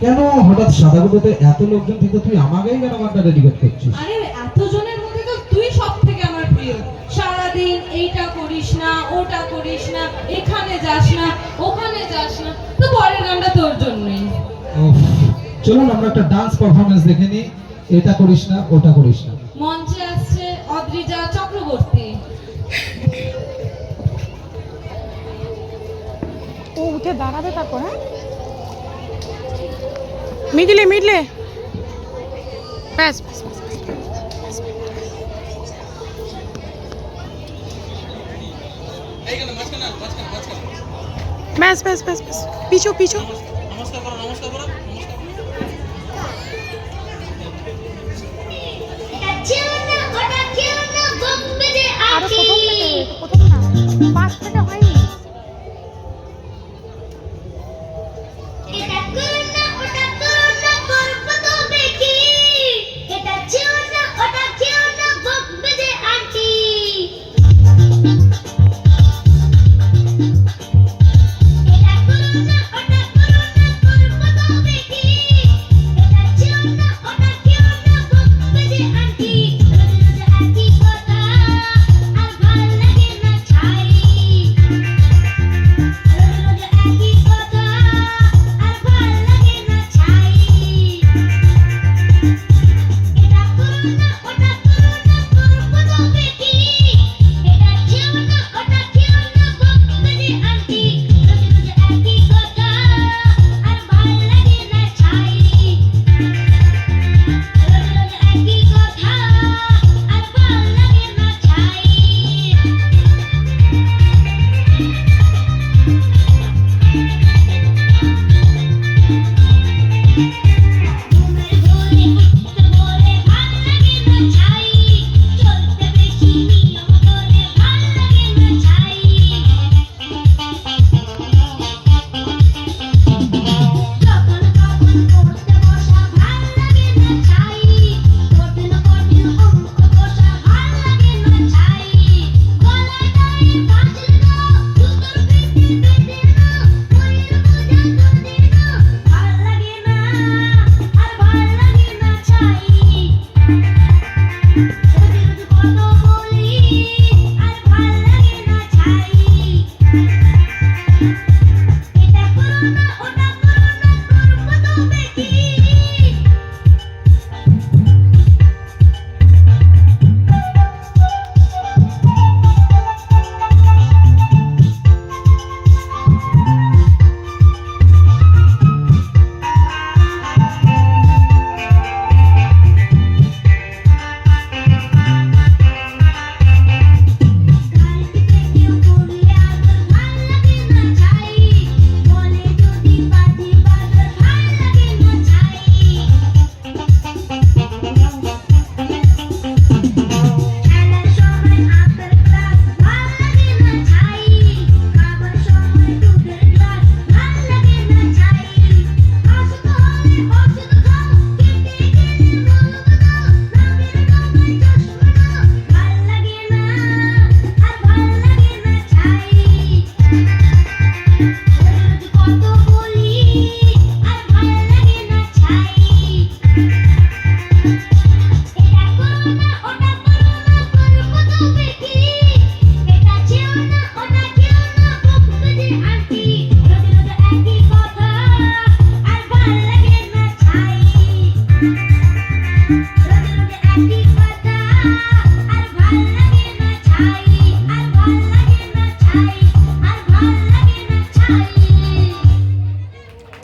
কেন হঠাৎ সাদাগুলোতে এত লোকজন থেকে তুই আমাকেই কেন গানটা ডেডিকেট করছিস আরে এতজনের মধ্যে তো তুই সব থেকে আমার প্রিয়। সারাদিন এইটা করিস না ওটা করিস না এখানে যাস না ওখানে যাস না তো পরের গানটা তোর জন্যই উফ, চলুন আমরা একটা ডান্স পারফরমেন্স দেখে নিই। এটা করিস না ওটা করিস না। মঞ্চে আসছে অদ্রিজা চক্রবর্তী। ও উঠে দাঁড়াবে তারপর হ্যাঁ? মিডলে মিডলে ব্যাস ব্যাস, ব্যাস, ব্যাস। ব্যাস ব্যাস ব্যাস ব্যাস পিছু পিছু এটা ছিল না ওটা ছিল না বকবে যে আরো আছি প্রথম থেকে এটা প্রথম না পাঁচ